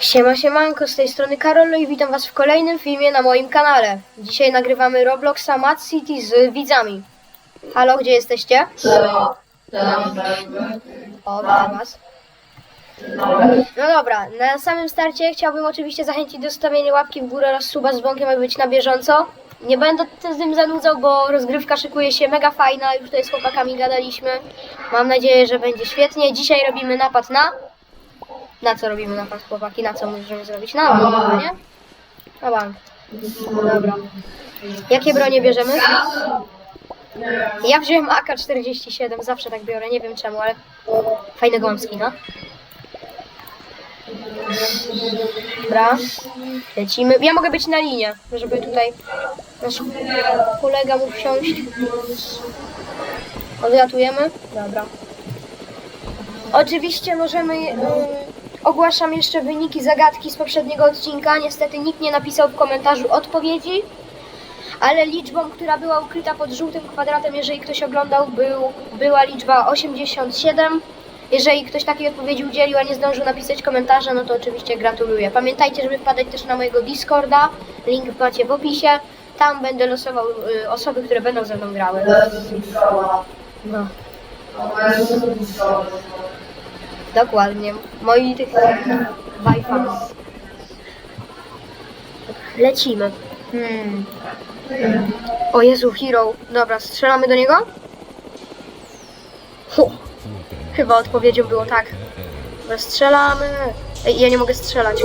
Siema siemanko, z tej strony Karolo i witam was w kolejnym filmie na moim kanale. Dzisiaj nagrywamy Robloxa Mad City z widzami. Halo, gdzie jesteście? O, witam was. No dobra, na samym starcie chciałbym oczywiście zachęcić do stawienia łapki w górę oraz suba z dzwonkiem, aby być na bieżąco. Nie będę z tym zanudzał, bo rozgrywka szykuje się mega fajna, już tutaj z chłopakami gadaliśmy. Mam nadzieję, że będzie świetnie. Dzisiaj robimy napad na... Na co robimy napad, chłopaki? Na co możemy zrobić? Na bank, chyba, nie? Na bank. Dobra. Jakie bronie bierzemy? Ja wziąłem AK-47, zawsze tak biorę, nie wiem czemu, ale fajne gąski, no. Dobra, lecimy. Ja mogę być na linie, żeby tutaj nasz kolega mógł wsiąść. Odlatujemy? Dobra. Oczywiście możemy. y, ogłaszam jeszcze wyniki zagadki z poprzedniego odcinka. Niestety nikt nie napisał w komentarzu odpowiedzi. Ale liczbą, która była ukryta pod żółtym kwadratem, jeżeli ktoś oglądał, był, była liczba 87. Jeżeli ktoś takiej odpowiedzi udzielił, a nie zdążył napisać komentarza, no to oczywiście gratuluję. Pamiętajcie, żeby wpadać też na mojego Discorda. Link macie w opisie. Tam będę losował y, osoby, które będą ze mną grały. No. Dokładnie. Moi tych Wi-Fi. Lecimy. Hmm. O Jezu, Hero. Dobra, strzelamy do niego? Hu. Chyba odpowiedzią było tak. Dobra, strzelamy. Ej, ja nie mogę strzelać.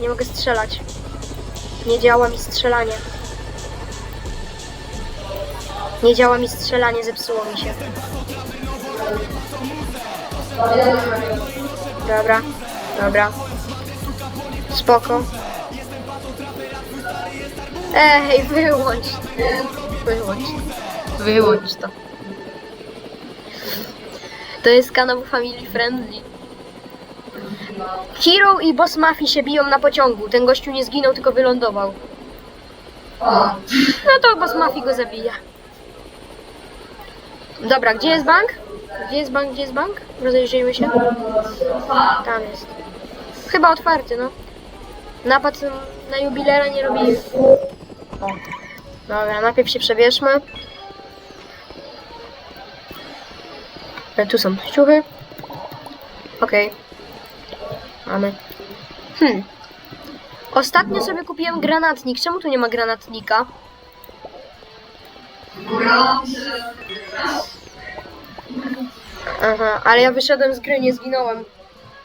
Nie mogę strzelać. Nie działa mi strzelanie. Nie działa mi strzelanie, zepsuło mi się. Dobra, dobra. Spoko. Ej, wyłącz. Wyłącz. Wyłącz to. To jest kanał Family Friendly. Hero i Boss Mafii się biją na pociągu. Ten gościu nie zginął, tylko wylądował. No to Boss Mafii go zabija. Dobra, gdzie jest bank? Gdzie jest bank? Gdzie jest bank? Rozejrzyjmy się. Tam jest. Chyba otwarty, no. Napad na jubilera nie robi. O. Dobra, najpierw się przebierzmy. E, Tu są ciuchy. Okej. Mamy. Hmm. Ostatnio sobie kupiłem granatnik. Czemu tu nie ma granatnika? Aha, ale ja wyszedłem z gry, nie zginąłem.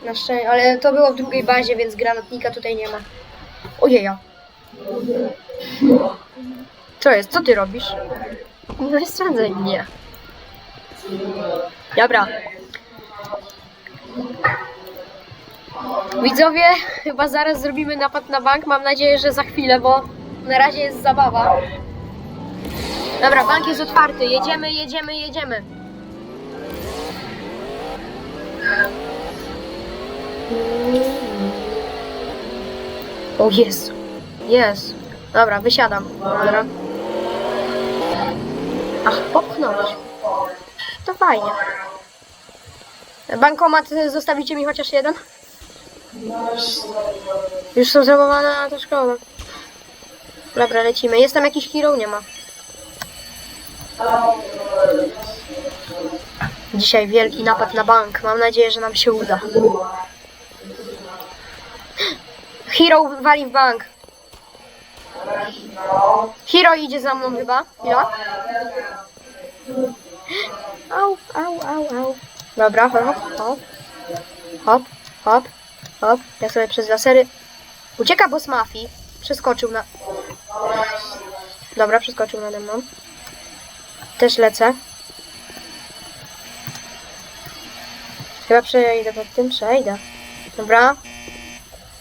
Na szczęście, ale to było w drugiej bazie, więc granatnika tutaj nie ma. Ojeja. Co jest? Co ty robisz? Nie sądzę, nie. Dobra. Widzowie, chyba zaraz zrobimy napad na bank. Mam nadzieję, że za chwilę, bo na razie jest zabawa. Dobra, bank jest otwarty. Jedziemy, jedziemy, jedziemy. O Jezu. Jest. Dobra, wysiadam. Dobra. Ach, popchnąłeś. To fajnie. Bankomat y, zostawicie mi chociaż jeden? Już są zrabowane, a to szkoda. Dobra, lecimy. Jest tam jakiś hero? Nie ma. Dzisiaj wielki napad na bank. Mam nadzieję, że nam się uda. Hero wali w bank. Hero idzie za mną chyba. Ja? Au, au, au, au. Dobra, hop, hop. Hop, hop, hop. Ja sobie przez lasery. Ucieka boss mafii. Przeskoczył na... Dobra, przeskoczył nade mną. Też lecę. Chyba przejdę pod tym, przejdę. Dobra.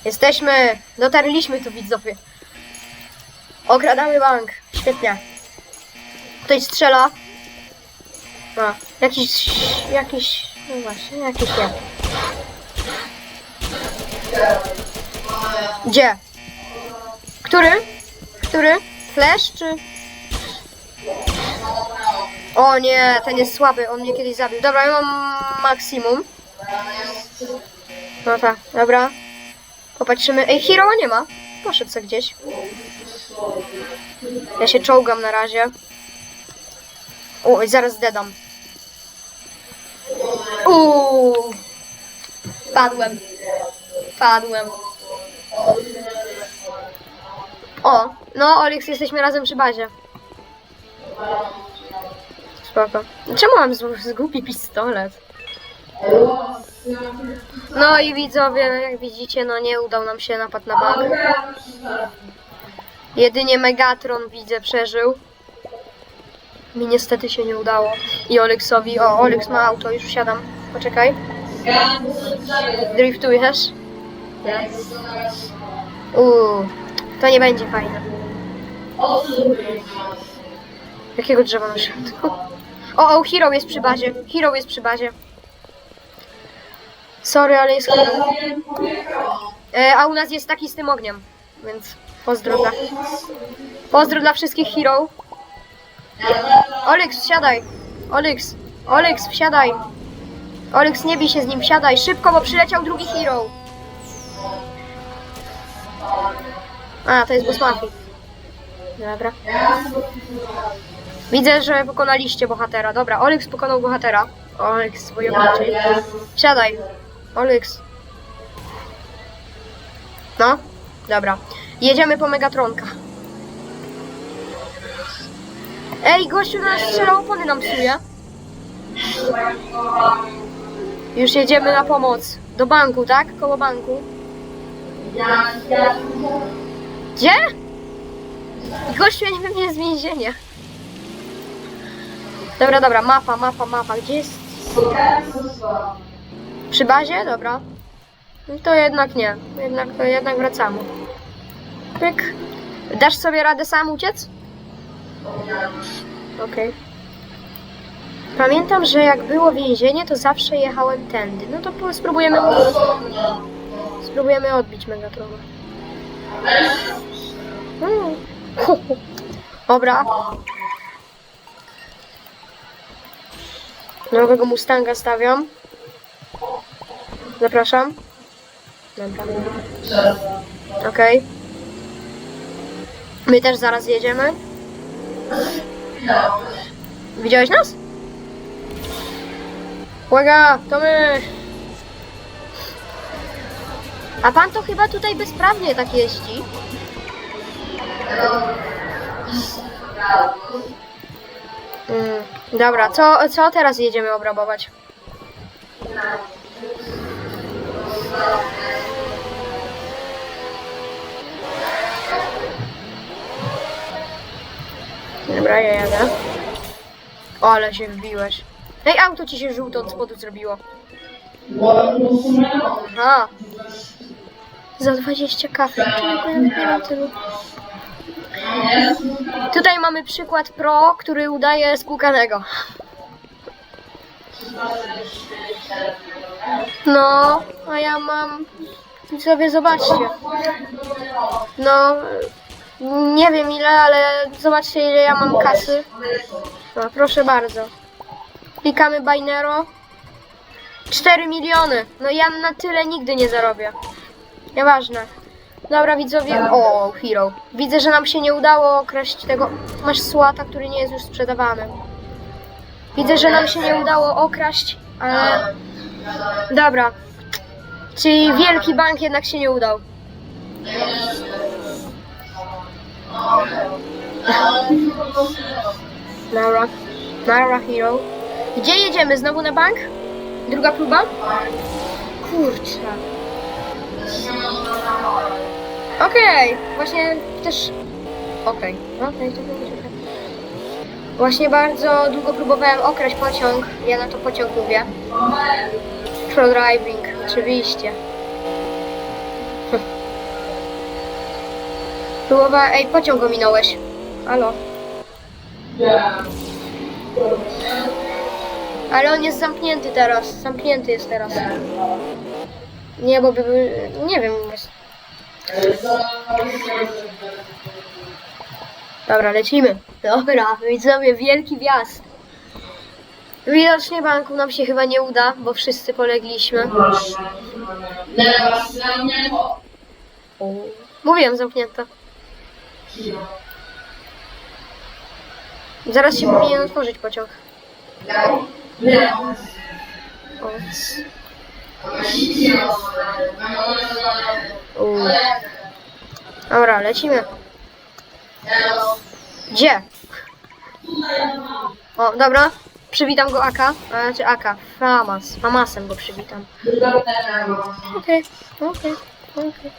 Jesteśmy. Dotarliśmy tu, widzowie. Okradamy bank. Świetnie. Ktoś strzela. A, jakiś, jakiś, no właśnie, jakiś nie. Gdzie? Który? Który? Flash czy? O nie, ten jest słaby, on mnie kiedyś zabił. Dobra, ja mam maksimum. No tak, dobra. Popatrzymy. Ej, Hero nie ma. Poszedł se gdzieś. Ja się czołgam na razie. Oj, zaraz dedam. Uuu. Padłem. Padłem. O, no Olix, jesteśmy razem przy bazie. Spoko. Czemu mam zgubi pistolet? No i widzowie, jak widzicie, no nie udał nam się napad na bank. Jedynie Megatron widzę przeżył. Mi niestety się nie udało. I Olyksowi. O, Olyks ma auto, już wsiadam. Poczekaj. Driftujesz? Uuu, to nie będzie fajne. Jakiego drzewa na środku? O, o, Hero jest przy bazie. Hero jest przy bazie. Sorry, ale jest. E, a u nas jest taki z tym ogniem, więc pozdro dla... Pozdro dla wszystkich Hero. Olyx, wsiadaj. Olyx, Olyx, wsiadaj. Olyx, nie bij się z nim, wsiadaj. Szybko, bo przyleciał drugi Hero. A, to jest boss. Dobra. Widzę, że pokonaliście bohatera. Dobra, Olyx pokonał bohatera. Olyx, wojowniczy. Siadaj. Olyx. No, dobra. Jedziemy po Megatronka. Ej, gościu nas strzela, opony nam psuje. Już jedziemy na pomoc. Do banku, tak? Koło banku. Gdzie? Gościu, ja nie wiem, gdzie jest więzienie. Dobra, dobra, mapa, mapa, mapa. Gdzie jest? Przy bazie? Dobra. No to jednak nie. Jednak, to jednak wracamy. Pyk. Dasz sobie radę sam uciec? Okej. Pamiętam, że jak było więzienie, to zawsze jechałem tędy. No to spróbujemy... Spróbujemy odbić Megatrona. Mm. Dobra. Nowego Mustanga stawiam. Zapraszam. Dobra. Okej. My też zaraz jedziemy. Widziałeś nas? Uwaga, to my! A pan to chyba tutaj bezprawnie tak jeździ. Mm, dobra, co, co teraz jedziemy obrabować? Dobra, ja jadę. O, ale się wbiłeś. Ej, auto ci się żółto od spodu zrobiło. Aha. Za 20 kafli. Nawet nie mam tylu? Tutaj mamy przykład pro, który udaje spłukanego. No, a ja mam... Sobie zobaczcie. No, nie wiem ile, ale zobaczcie ile ja mam kasy. No, proszę bardzo. Klikamy Binero. 4 miliony. No ja na tyle nigdy nie zarobię. Nieważne. Dobra widzowie. O, Hero. Widzę, że nam się nie udało okraść tego. Masz słata, który nie jest już sprzedawany. Widzę, że nam się nie udało okraść, ale. Dobra. Czyli wielki bank jednak się nie udał. Nara. Nara Hero. Gdzie jedziemy? Znowu na bank? Druga próba? Kurczę. Okej, właśnie też... Okej, okej, to będzie okej. Właśnie bardzo długo próbowałem okraść pociąg. Ja na to pociąg mówię. Pro driving, oczywiście. Próbowałem... Ej, pociąg ominąłeś. Halo. Ale on jest zamknięty teraz. Zamknięty jest teraz. Nie, bo by. Nie wiem. Dobra, lecimy. Dobra, widzowie, wielki wjazd. Widocznie banku nam się chyba nie uda, bo wszyscy polegliśmy. Mówiłem, zamknięte. Zaraz się powinien otworzyć pociąg. Dobra, lecimy. Gdzie? O, dobra. Przywitam go Aka. A, Znaczy Aka. Famas. Famasem go przywitam. Okej, okej, okej.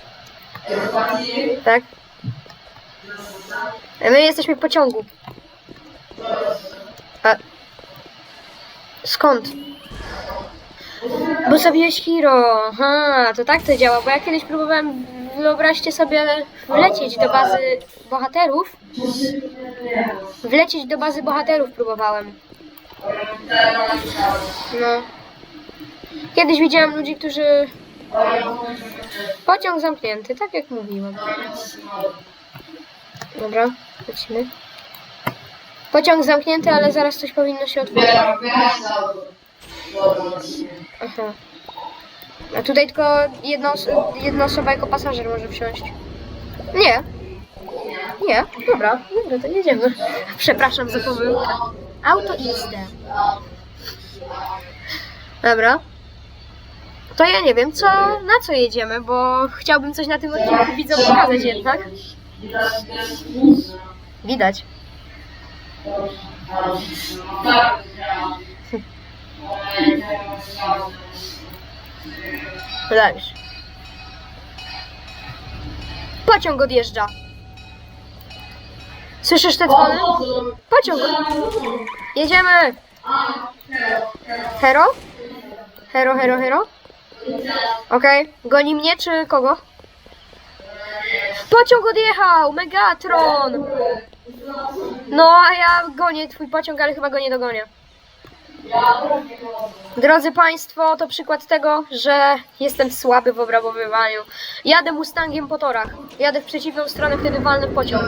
Tak? My jesteśmy w pociągu. A. Skąd? Bo zabiłeś Hiro. Aha, to tak to działa, bo ja kiedyś próbowałem, wyobraźcie sobie, wlecieć do bazy bohaterów. Wlecieć do bazy bohaterów próbowałem. No. Kiedyś widziałem ludzi, którzy... Pociąg zamknięty, tak jak mówiłem. Dobra, lecimy. Pociąg zamknięty, ale zaraz coś powinno się otworzyć. Aha. A tutaj tylko jedna, oso- jedna osoba jako pasażer może wsiąść. Nie. Nie, dobra, dobra, to jedziemy. Przepraszam za pomyłkę. Auto izdę. Dobra. To ja nie wiem, co, na co jedziemy, bo chciałbym coś na tym odcinku widzom pokazać jednak. Widać. Dobrze. Pociąg odjeżdża. Słyszysz te dzwony? Pociąg. Jedziemy. Hero? Hero, hero, hero? Okej. Goni mnie czy kogo? Pociąg odjechał! Megatron! No, a ja gonię twój pociąg, ale chyba go nie dogonię. Drodzy Państwo, to przykład tego, że jestem słaby w obrabowywaniu. Jadę Mustangiem po torach. Jadę w przeciwną stronę, wtedy walnę w pociąg.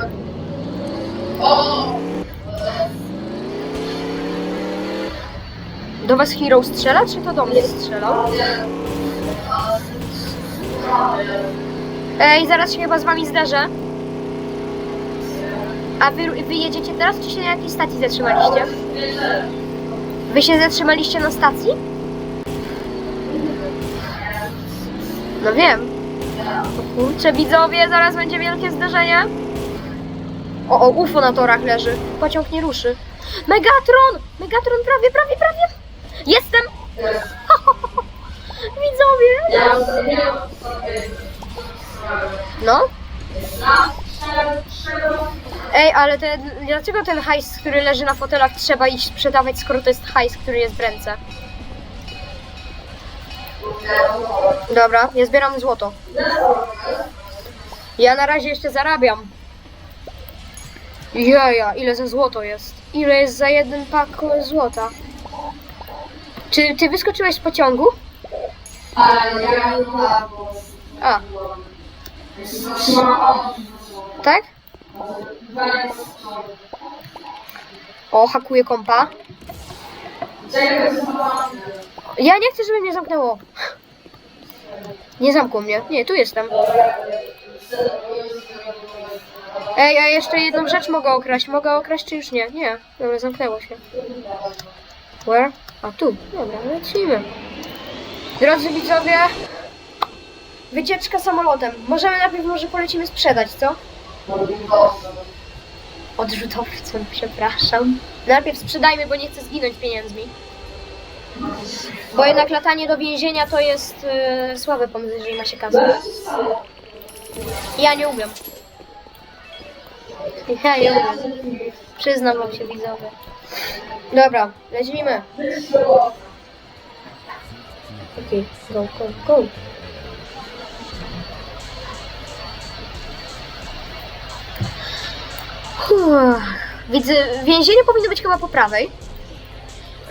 Do Was Hero strzela, czy to do mnie strzelał? Ej, zaraz się chyba z Wami zderzę. A wy, wy jedziecie teraz, czy się na jakiej stacji zatrzymaliście? Wy się zatrzymaliście na stacji? No wiem. Kurczę, widzowie, zaraz będzie wielkie zdarzenie. O, o, UFO na torach leży. Pociąg nie ruszy. Megatron! Megatron prawie, prawie, prawie! Jestem! Widzowie! No? Ej, ale te, dlaczego ten hajs, który leży na fotelach, trzeba iść sprzedawać, skoro to jest hajs, który jest w ręce? Dobra, ja zbieram złoto. Ja na razie jeszcze zarabiam. Jaja, ile za złoto jest? Ile jest za jeden pak złota? Czy ty wyskoczyłeś z pociągu? A. Tak? O, hakuje kompa. Ja nie chcę, żeby mnie zamknęło. Nie zamkło mnie. Nie, tu jestem. Ej, a jeszcze jedną rzecz mogę okraść. Mogę okraść czy już nie? Nie. Dobra, zamknęło się. Where? A tu. Dobra, lecimy. Drodzy widzowie, wycieczka samolotem. Możemy najpierw może polecimy sprzedać, co? Odrzutowcem, przepraszam. Najpierw sprzedajmy, bo nie chcę zginąć pieniędzmi. Bo jednak latanie do więzienia to jest yy, słaby pomysł, jeżeli ma się kasę. Ja nie umiem. Ja nie umiem. Przyznam wam się widzowie. Dobra, lecimy. Okej, go, go, go. Widzę, więzienie powinno być chyba po prawej.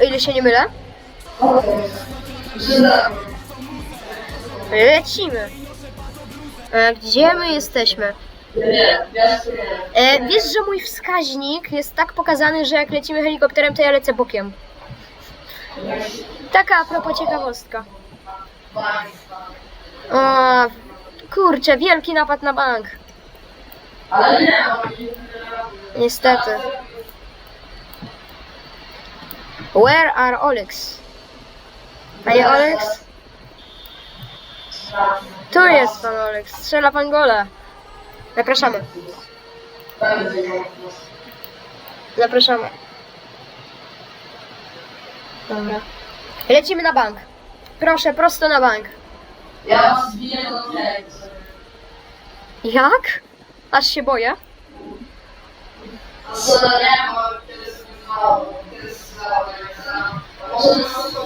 O ile się nie mylę. Lecimy. Gdzie my jesteśmy? E, wiesz, że mój wskaźnik jest tak pokazany, że jak lecimy helikopterem, to ja lecę bokiem. Taka a propos ciekawostka. O, Kurczę, wielki napad na bank. Niestety. Where are Olex? Panie Olex? Tu jest pan Olex. Strzela pan gole. Zapraszamy. Zapraszamy. Dobra. Lecimy na bank. Proszę, prosto na bank. Ja. Jak? Aż się boję.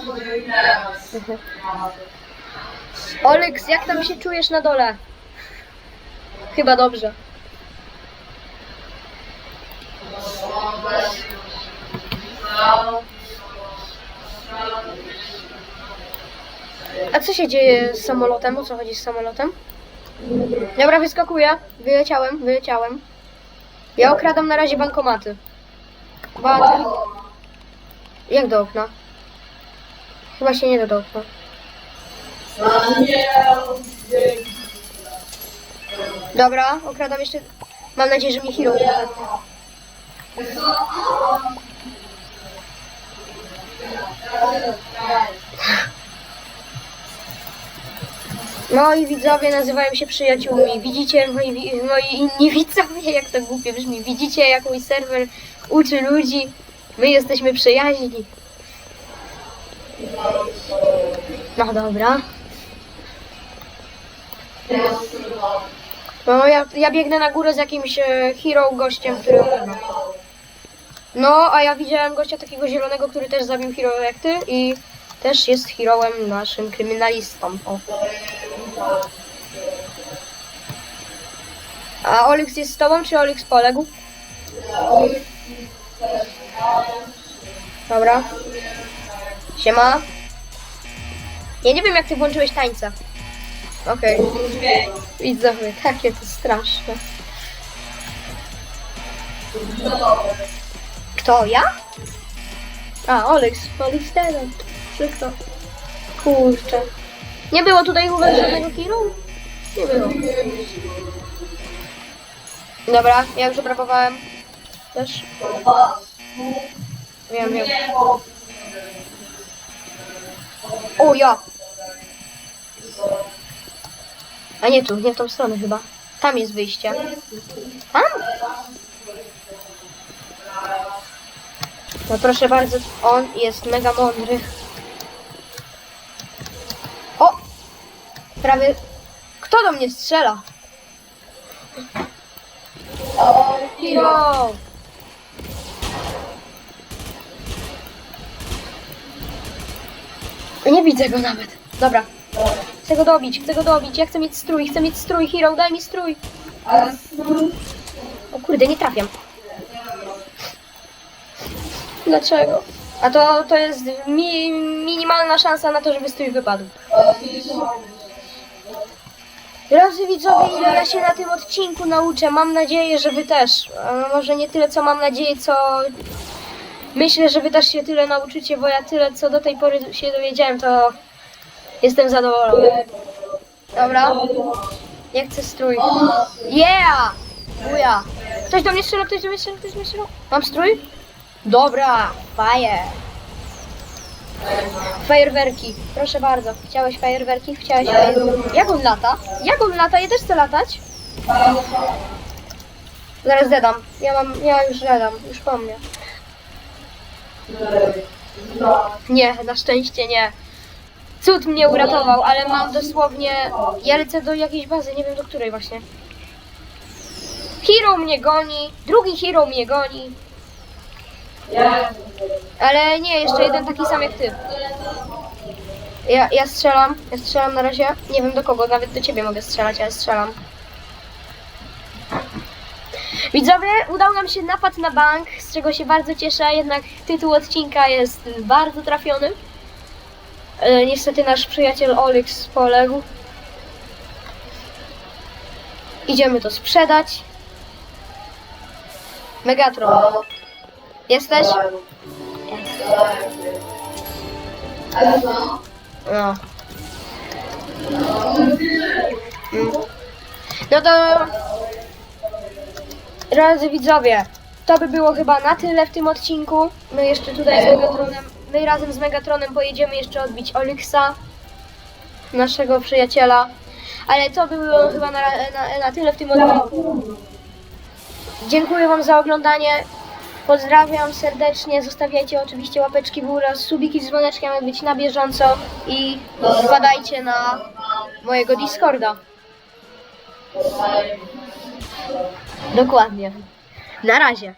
Budujemy. Olex, jak tam się czujesz na dole? Chyba dobrze. A co się dzieje z samolotem? O co chodzi z samolotem? Dobra, wyskakuję. Wyleciałem, wyleciałem. Ja okradam na razie bankomaty. Ba- Jak do okna? Chyba się nie da do okna. Dobra, okradam jeszcze. Mam nadzieję, że mnie hero. Moi widzowie nazywają się przyjaciółmi. Widzicie, moi, moi inni widzowie, jak to głupie brzmi. Widzicie, jak mój serwer uczy ludzi. My jesteśmy przyjaźni. No dobra. No ja, ja biegnę na górę z jakimś e, hero gościem, który. No, a ja widziałem gościa takiego zielonego, który też zabił hero jak ty i też jest heroem naszym kryminalistą. O. A Olyx jest z tobą, czy Olyx poległ? Dobra. Siema. Ja nie wiem, jak ty włączyłeś tańce. Okej. Widzowie, takie to straszne. Kto, ja? A, Olex, Olex ten. Przykro. Kurczę. Nie było tutaj u was żadnego hero? Nie było. Dobra, ja już obrabowałem. Też? Wiem, wiem. O, ja! A nie tu, nie w tą stronę chyba. Tam jest wyjście. Tam? No proszę bardzo, on jest mega mądry. Prawie... Kto do mnie strzela? Hero! Nie widzę go nawet. Dobra. Chcę go dobić, chcę go dobić. Ja chcę mieć strój, chcę mieć strój. Hero, daj mi strój. O kurde, nie trafiam. Dlaczego? A to, to jest mi, minimalna szansa na to, żeby strój wypadł. Drodzy widzowie, ile ja się na tym odcinku nauczę, mam nadzieję, że wy też. A może nie tyle, co mam nadzieję, co myślę, że wy też się tyle nauczycie, bo ja tyle, co do tej pory się dowiedziałem, to jestem zadowolony. Dobra. Ja chcę strój. Yeah! Buja. Ktoś do mnie strzela, ktoś do mnie strzela, ktoś do mnie strzela. Mam strój? Dobra, fire. Fajerwerki. Proszę bardzo. Chciałeś fajerwerki? Chciałeś fajerwerki? Jak on lata? Jak on lata? Ja też chcę latać. Zaraz dedam. Ja mam, ja już dedam. Już po mnie. Nie, na szczęście nie. Cud mnie uratował, ale mam dosłownie... Ja lecę do jakiejś bazy, nie wiem do której właśnie. Hero mnie goni, drugi hero mnie goni. Ale nie, jeszcze jeden taki sam jak ty. Ja, ja strzelam, ja strzelam na razie. Nie wiem do kogo, nawet do ciebie mogę strzelać, ale strzelam. Widzowie, udał nam się napad na bank, z czego się bardzo cieszę, jednak tytuł odcinka jest bardzo trafiony. E, niestety nasz przyjaciel Olyx poległ. Idziemy to sprzedać. Megatron. Jesteś? No. Mm. No to... Drodzy widzowie, to by było chyba na tyle w tym odcinku. My jeszcze tutaj z Megatronem, my razem z Megatronem pojedziemy jeszcze odbić Olyxa, naszego przyjaciela. Ale to by było chyba na, na, na tyle w tym odcinku. Dziękuję Wam za oglądanie. Pozdrawiam serdecznie. Zostawiajcie oczywiście łapeczki w górę, subiki z dzwoneczkiem, aby być na bieżąco. I wpadajcie na mojego Discorda. Dokładnie. Na razie.